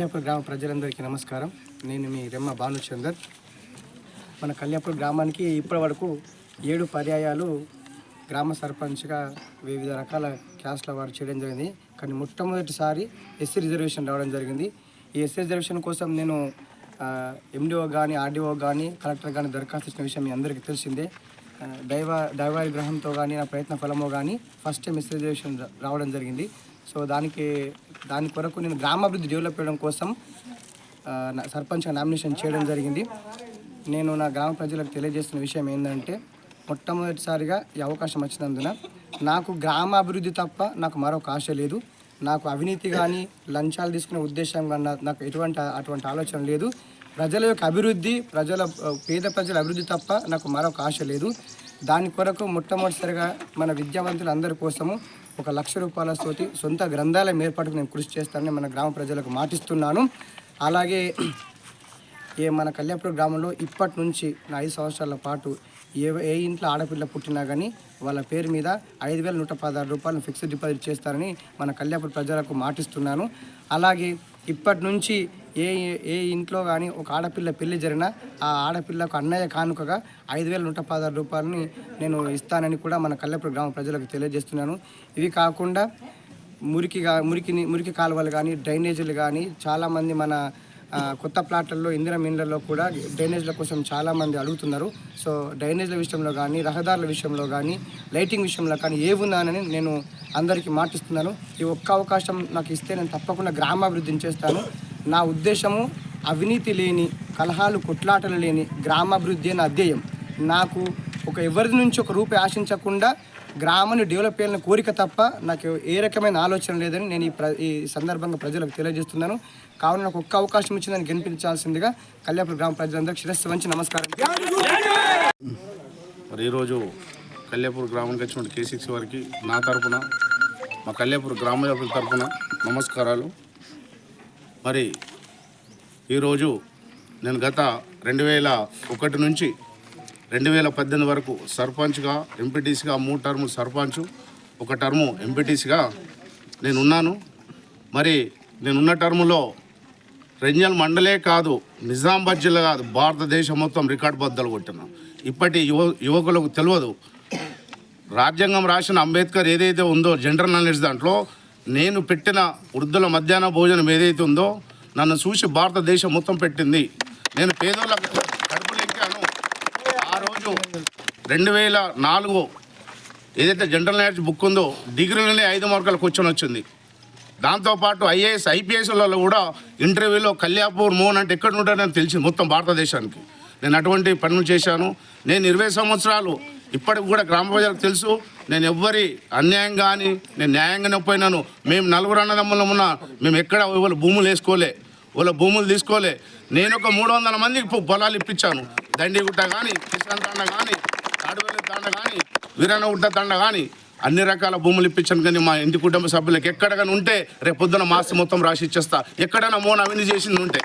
కళ్యాణపూర్ గ్రామ ప్రజలందరికీ నమస్కారం. నేను మీ రెమ్మ భానుచందర్. మన కళ్యాణపూర్ గ్రామానికి ఇప్పటి వరకు ఏడు పర్యాయాలు గ్రామ సర్పంచ్గా వివిధ రకాల క్యాస్ట్ల వారు చేయడం జరిగింది. కానీ మొట్టమొదటిసారి ఎస్సీ రిజర్వేషన్ రావడం జరిగింది. ఈ ఎస్సీ రిజర్వేషన్ కోసం నేను ఎండిఓ కానీ ఆర్డీఓ కానీ కలెక్టర్ కానీ దరఖాస్తు ఇచ్చిన విషయం మీ అందరికీ తెలిసిందే. దైవ దైవానుగ్రహంతో కానీ నా ప్రయత్న ఫలమో కానీ ఫస్ట్ టైం ఎస్సీ రిజర్వేషన్ రావడం జరిగింది. సో దానికి దాని కొరకు నేను గ్రామాభివృద్ధి డెవలప్ చేయడం కోసం సర్పంచ్గా నామినేషన్ చేయడం జరిగింది. నేను నా గ్రామ ప్రజలకు తెలియజేస్తున్న విషయం ఏంటంటే మొట్టమొదటిసారిగా ఈ అవకాశం వచ్చినందున నాకు గ్రామాభివృద్ధి తప్ప నాకు మరొక ఆశ లేదు. నాకు అవినీతి కానీ లంచాలు తీసుకునే ఉద్దేశం కన్నా నాకు ఎటువంటి అటువంటి ఆలోచన లేదు. ప్రజల యొక్క అభివృద్ధి ప్రజల పేద ప్రజల అభివృద్ధి తప్ప నాకు మరొక ఆశ లేదు. దాని కొరకు మొట్టమొదటిసారిగా మన విద్యావంతులందరి కోసము ఒక లక్ష రూపాయల తోటి సొంత గ్రంథాలయం ఏర్పాటుకు నేను కృషి చేస్తానని మన గ్రామ ప్రజలకు మాటిస్తున్నాను. అలాగే ఏ మన కళ్యాణపురం గ్రామంలో ఇప్పటి నుంచి నా ఐదు సంవత్సరాల పాటు ఏ ఏ ఇంట్లో ఆడపిల్ల పుట్టినా కానీ వాళ్ళ పేరు మీద ఐదు వేల నూట పదహారు రూపాయలు ఫిక్స్డ్ డిపాజిట్ చేస్తారని మన కళ్యాణపురం ప్రజలకు మాటిస్తున్నాను. అలాగే ఇప్పటి నుంచి ఏ ఏ ఇంట్లో కానీ ఒక ఆడపిల్ల పెళ్ళి జరిగినా ఆ ఆడపిల్లకు అన్నయ్య కానుకగా ఐదు వేల నూట పదహారు రూపాయలని నేను ఇస్తానని కూడా మన కళ్యాణపురం గ్రామ ప్రజలకు తెలియజేస్తున్నాను. ఇవి కాకుండా మురికిగా మురికిని మురికి కాలువలు కానీ డ్రైనేజీలు కానీ చాలామంది మన కొత్త ప్లాట్లలో ఇందిరా మిన్లలో కూడా డ్రైనేజ్ల కోసం చాలామంది అడుగుతున్నారు. సో డ్రైనేజ్ల విషయంలో కానీ రహదారుల విషయంలో కానీ లైటింగ్ విషయంలో కానీ ఏముందానని నేను అందరికీ మాటిస్తున్నాను. ఈ ఒక్క అవకాశం నాకు ఇస్తే నేను తప్పకుండా గ్రామాభివృద్ధిని చేస్తాను. నా ఉద్దేశము అవినీతి లేని కలహాలు కొట్లాటలు లేని గ్రామాభివృద్ధి అనే అధ్యయం. నాకు ఒక ఎవరి నుంచి ఒక రూపాయి ఆశించకుండా గ్రామాన్ని డెవలప్ చేయాలని కోరిక తప్ప నాకు ఏ రకమైన ఆలోచన లేదని నేను ఈ ప్ర ఈ సందర్భంగా ప్రజలకు తెలియజేస్తున్నాను. కావున నాకు ఒక్క అవకాశం ఇచ్చిందని గెలిపించాల్సిందిగా కళ్యాణ గ్రామ ప్రజలందరికీ శిరస్సు వంచి నమస్కారం. మరి ఈరోజు కళ్యాపూర్ గ్రామానికి వచ్చినటువంటి కేసీసీ సిక్స్ వారికి నా తరపున మా కళ్యాపూర్ గ్రామ సభ్యుల తరపున నమస్కారాలు. మరి ఈరోజు నేను గత రెండు వేల ఒకటి నుంచి రెండు వేల పద్దెనిమిది వరకు సర్పంచ్గా ఎంపీటీసీగా మూడు టర్ము సర్పంచ్ ఒక టర్ము ఎంపీటీసీగా నేను ఉన్నాను మరి నేనున్న టర్ములో రెంజల్ మండలే కాదు నిజామాబాద్ జిల్లా కాదు భారతదేశం మొత్తం రికార్డ్ బద్దలు కొట్టిన ఇప్పటి యువ యువకులకు తెలియదు. రాజ్యాంగం రాసిన అంబేద్కర్ ఏదైతే ఉందో జనరల్ నాలెడ్జ్ దాంట్లో నేను పెట్టిన వృద్ధుల మధ్యాహ్న భోజనం ఏదైతే ఉందో నన్ను చూసి భారతదేశం మొత్తం పెట్టింది. నేను పేదోళ్ళ కడుపులు ఎక్కాను ఆ రోజు రెండు వేల నాలుగు ఏదైతే జనరల్ నాలెడ్జ్ బుక్ ఉందో డిగ్రీలోనే ఐదు మార్కుల కూర్చొని వచ్చింది. దాంతోపాటు ఐఏఎస్ ఐపీఎస్లలో కూడా ఇంటర్వ్యూలో కళ్యాపూర్ మోహన్ అంటే ఎక్కడ ఉంటాడని తెలిసింది మొత్తం భారతదేశానికి. నేను అటువంటి పనులు చేశాను. నేను ఇరవై సంవత్సరాలు ఇప్పటికి కూడా గ్రామ ప్రజలకు తెలుసు నేను ఎవ్వరి అన్యాయం కానీ నేను న్యాయంగానే పోయినాను. మేము నలుగురు అన్నదమ్ములం ఉన్న మేము ఎక్కడ వాళ్ళ భూములు వేసుకోలే. వాళ్ళ భూములు తీసుకోలే. నేను ఒక మూడు వందల మందికి పొలాలు ఇప్పించాను. దండిగుట్ట కానీ కిషన్ తండ కానీ తాడువేలు తండ కానీ వీరన్నగుట్ట తండ కానీ అన్ని రకాల భూములు ఇప్పించాను కానీ మా ఇంటి కుటుంబ సభ్యులకు ఎక్కడ కానీ ఉంటే రేపు పొద్దున మాస్తి మొత్తం రాసి ఇచ్చేస్తా. ఎక్కడైనా మోన అవిని చేసింది ఉంటే.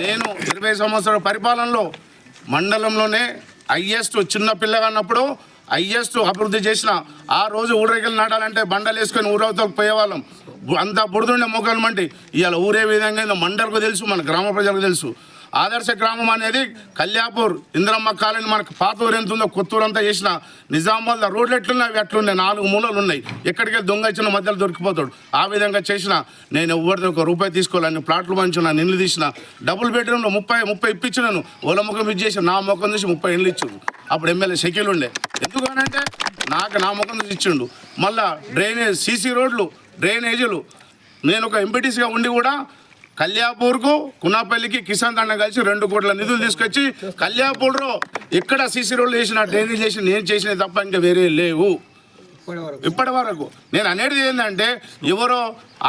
నేను ఇరవై సంవత్సరాల పరిపాలనలో మండలంలోనే హయ్యెస్ట్ చిన్న పిల్లగా ఉన్నప్పుడు హయ్యెస్ట్ అభివృద్ధి చేసిన ఆ రోజు ఊరేగిలు నాటాలంటే బండలు వేసుకొని ఊరవతలకు పోయేవాళ్ళం. అంత బురదుండే మొక్కలు మంటి ఇవాళ ఊరే విధంగా మండలకు తెలుసు మన గ్రామ ప్రజలకు తెలుసు. ఆదర్శ గ్రామం అనేది కల్యాపూర్ ఇంద్రమ్మ కాలనీ మనకు పాత ఊరు ఎంత ఉందో కొత్తూరు అంతా చేసిన నిజామాబాద్లో రోడ్లు ఎట్లున్నాయి అట్లున్నాయి నాలుగు మూలలు ఉన్నాయి. ఎక్కడికి వెళ్ళి దొంగ ఇచ్చిన మధ్యలో దొరికిపోతాడు. ఆ విధంగా చేసిన నేను ఎవరిది ఒక రూపాయి తీసుకోవాలని ప్లాట్లు పంచిన నిన్ను తీసిన డబుల్ బెడ్రూమ్లో ముప్పై ముప్పై ఇప్పించినాను ఓల ముఖం ఇచ్చేసి నా ముఖం చూసి ముప్పై ఇండ్లు ఇచ్చిండు. అప్పుడు ఎమ్మెల్యే షకీల్ ఉండే. ఎందుకనంటే నాకు నా ముఖం చూసి ఇచ్చిండు. మళ్ళా డ్రైనేజ్ సీసీ రోడ్లు డ్రైనేజీలు. నేను ఒక ఎంపీటీసీగా ఉండి కూడా కల్యాపూర్కు కునాపల్లికి కిసాన్ దండ కలిసి రెండు కోట్ల నిధులు తీసుకొచ్చి కల్యాపూర్లో ఎక్కడ సీసీ రోడ్లు చేసిన డ్రైనేజ్ చేసి నేను చేసిన తప్ప ఇంకా వేరే లేవు. ఇప్పటి వరకు నేను అనేది ఏంటంటే ఎవరో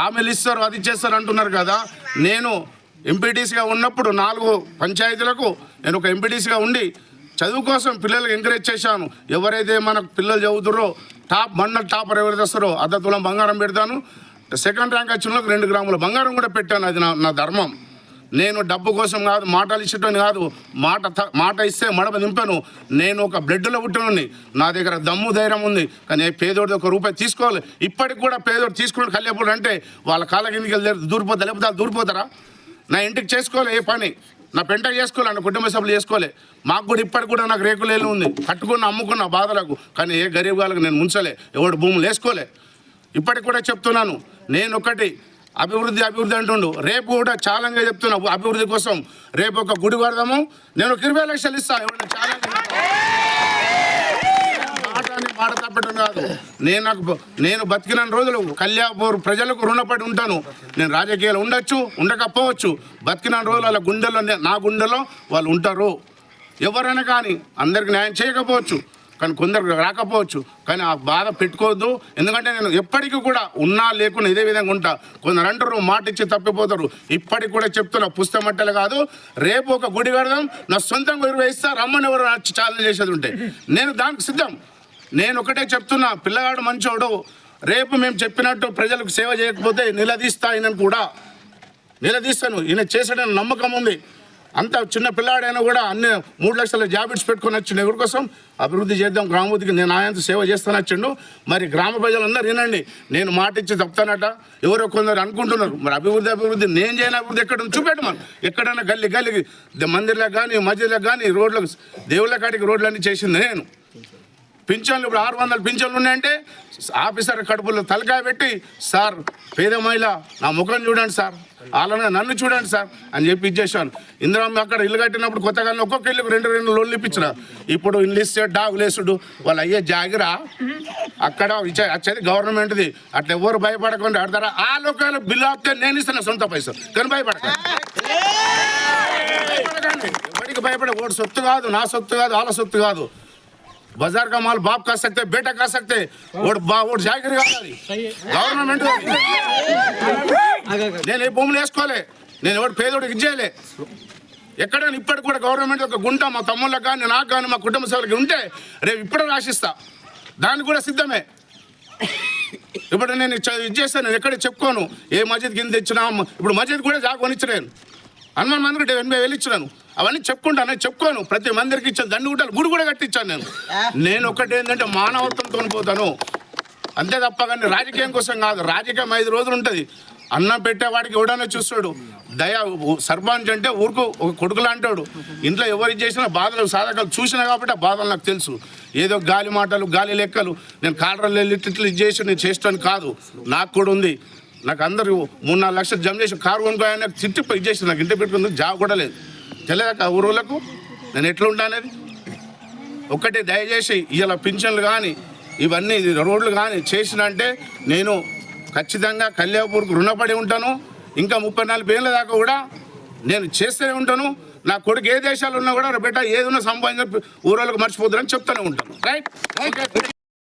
ఆమెలు ఇస్తారు అది చేస్తారు అంటున్నారు కదా. నేను ఎంపీటీసీగా ఉన్నప్పుడు నాలుగు పంచాయతీలకు నేను ఒక ఎంపీటీసీగా ఉండి చదువు కోసం పిల్లలకు ఎంకరేజ్ చేశాను. ఎవరైతే మన పిల్లలు చదువుతారో టాప్ మండల టాపర్ ఎవరైతే వస్తారో అర్ధ తులం బంగారం పెడతాను. సెకండ్ ర్యాంక్ వచ్చిన రెండు గ్రాముల. బంగారం కూడా పెట్టాను అది నా నా ధర్మం. నేను డబ్బు కోసం కాదు మాటలు ఇచ్చేటోని కాదు మాట త- మాట ఇస్తే మడమ నింపాను. నేను ఒక బ్లడ్లో పుట్టినోని నా దగ్గర దమ్ము ధైర్యం ఉంది కానీ ఏ పేదోడిది ఒక రూపాయి తీసుకోవాలి. ఇప్పటికి కూడా పేదోడు తీసుకున్నాడు కళ్యాణపురం అంటే వాళ్ళ కాళ్ళ కిందకి వెళ్ళి దూరిపోతా లేకపోతే దూరిపోతారా? నా ఇంటికి చేసుకోవాలి ఏ పని? నా పెంట చేసుకోవాలి నా కుటుంబ సభ్యులు చేసుకోవాలి. మాకు కూడా ఇప్పటికి కూడా నాకు రేకులేలు ఉంది. కట్టుకున్న అమ్ముకున్న బాధలకు కానీ ఏ గరీబ్ వాళ్ళకి నేను ముంచలే ఎవడు భూములు వేసుకోలే. ఇప్పటికి కూడా చెప్తున్నాను. నేను ఒకటి అభివృద్ధి అభివృద్ధి అంటుండు. రేపు కూడా ఛాలెంజ్గా చెప్తున్నా. అభివృద్ధి కోసం రేపు ఒక గుడి కడదాము. నేను ఒక ఇరవై లక్షలు ఇస్తాను. ఎవరైనా ఛాలెంజ్ మాటని మాట తప్పడం కాదు. నేను నాకు నేను బతికిన రోజులు కళ్యాపూర్ ప్రజలకు రుణపడి ఉంటాను. నేను రాజకీయాలు ఉండొచ్చు ఉండకపోవచ్చు. బతికిన రోజులు వాళ్ళ గుండెల్లో నా గుండెలో వాళ్ళు ఉంటారు. ఎవరైనా కానీ అందరికి న్యాయం చేయకపోవచ్చు. కానీ కొందరు రాకపోవచ్చు. కానీ ఆ బాధ పెట్టుకోవద్దు. ఎందుకంటే నేను ఎప్పటికీ కూడా ఉన్నా లేకున్నా ఇదే విధంగా ఉంటా. కొందరు అంటారు మాట ఇచ్చి తప్పిపోతారు. ఇప్పటికి కూడా చెప్తున్నా పుస్తమట్టలు కాదు. రేపు ఒక గుడి కడదాం. నా సొంతంగా ఇరవై ఇస్తా రమ్మని ఎవరు వచ్చి ఛాలెంజ్ చేసేది ఉంటే. నేను దానికి సిద్ధం. నేను ఒకటే చెప్తున్నా పిల్లగాడు మంచోడు. రేపు మేము చెప్పినట్టు ప్రజలకు సేవ చేయకపోతే నిలదీస్తా ఆయనను కూడా. నిలదీస్తాను. ఈయన చేసాడని నమ్మకం ఉంది. అంత చిన్న పిల్లాడైనా కూడా అన్ని మూడు లక్షల జాబిట్స్ పెట్టుకొని వచ్చిండు. ఎవరి కోసం? అభివృద్ధి చేద్దాం గ్రామోద్ధికి నేను ఆయనంత సేవ చేస్తాను వచ్చిండు. మరి గ్రామ ప్రజలందరూ వినండి. నేను మాట ఇచ్చి తప్పుతానట. ఎవరో కొందరు అనుకుంటున్నారు. మరి అభివృద్ధి అభివృద్ధి నేను చేయని అభివృద్ధి ఎక్కడ ఉంది? చూపెట్టమను ఎక్కడైనా గల్లి గల్లికి మందిర్లకు కానీ మధ్యలకు కానీ రోడ్లకు దేవుళ్ళ కాడికి రోడ్లన్నీ చేసింది నేను. పింఛన్లు ఇప్పుడు ఆరు వందల పింఛన్లు ఉన్నాయంటే ఆఫీసర్ కడుపులో తలకాయ పెట్టి సార్ పేద మహిళ నా ముఖం చూడండి సార్. అలానే నన్ను చూడండి సార్. అని చెప్పి ఇచ్చేసాను ఇందిరామ్మ అక్కడ ఇల్లు కట్టినప్పుడు కొత్తగా ఒక్కొక్క ఇల్లుకి రెండు రెండు లోన్లు ఇప్పించిన ఇప్పుడు ఇల్లు ఇస్తే డాగు లేసుడు వాళ్ళు అయ్యే జాగిరా. అక్కడ వచ్చేది గవర్నమెంట్ది. అట్లా ఎవరు భయపడకుండా ఆడతారా? ఆ లోకాల బిల్లు ఆపితే నేను ఇస్తాను సొంత పైసలు. కానీ భయపడకండి. భయపడకండి. ఎవరికి భయపడే? సొత్తు కాదు నా సొత్తు కాదు వాళ్ళ సొత్తు కాదు. बाजार का माल बाप खा सकते बेटा खा सकते और बा और जागिर కావాలి గవర్నమెంట్ నేను ఏ భూములు వేసుకోలే నేను ఎవరు పేదోడికి ఇచ్చేయలే ఎక్కడైనా ఇప్పటికి కూడా గవర్నమెంట్ ఒక గుంట మా తమ్ముళ్ళకి కానీ నాకు కానీ మా కుటుంబ సభ్యులకి ఉంటే రేపు ఇప్పుడే రాసిస్తా దానికి కూడా సిద్ధమే ఇప్పుడు నేను ఇచ్చ- ఇది చేస్తాను నేను ఎక్కడ చెప్పుకోను ఏ మస్జిద్ కింద ఇచ్చినా ఇప్పుడు మస్జిద్ కూడా జాగా కొనిచ్చలేను హనుమాన్ మందిరికి ఎనభై వేలు ఇచ్చినాను అవన్నీ చెప్పుకుంటాను నేను చెప్పుకోను. ప్రతి మందిరికి ఇచ్చాను. దండు గుట్టలు గుడి కూడా కట్టించాను నేను. నేను ఒకటి ఏంటంటే మానవత్వంతో పోతాను. అంతే తప్ప కానీ రాజకీయం కోసం కాదు. రాజకీయం ఐదు రోజులు ఉంటుంది. అన్నం పెట్టేవాడికి ఎవడన్నా చూస్తాడు. దయ సర్పంచ్ అంటే ఊరుకు ఒక కొడుకులా అంటాడు. ఇంట్లో ఎవరికి చేసినా బాధలు సాధకాలు చూసినా కాబట్టి ఆ బాధలు నాకు తెలుసు. ఏదో గాలి మాటలు గాలి లెక్కలు. నేను కాలరలు వెళ్ళి ఇట్లు చేసి నేను చేస్తాను కాదు. నాకు కూడా ఉంది. నాకు అందరూ మూడు నాలుగు లక్షలు జమ చేసి కారు కొనుక్కోయని నాకు తిట్టి చేసి నాకు ఇంటి పెట్టుకుంది జాబ్ కూడా లేదు. తెలియక ఊరోళ్ళకు నేను ఎట్లా ఉంటా ఒకటి దయచేసి ఇలా పింఛన్లు కానీ ఇవన్నీ రోడ్లు కానీ చేసినంటే నేను ఖచ్చితంగా కళ్యాణపూర్కు రుణపడి ఉంటాను. ఇంకా ముప్పై నాలుగు పేర్ల దాకా కూడా నేను చేస్తూనే ఉంటాను. నా కొడుకు ఏ దేశాలు ఉన్నా కూడా బిడ్డ ఏదైనా ఉన్నా సంపాదించిన ఊరోళ్ళకి మర్చిపోతుందని చెప్తూనే ఉంటాను. రైట్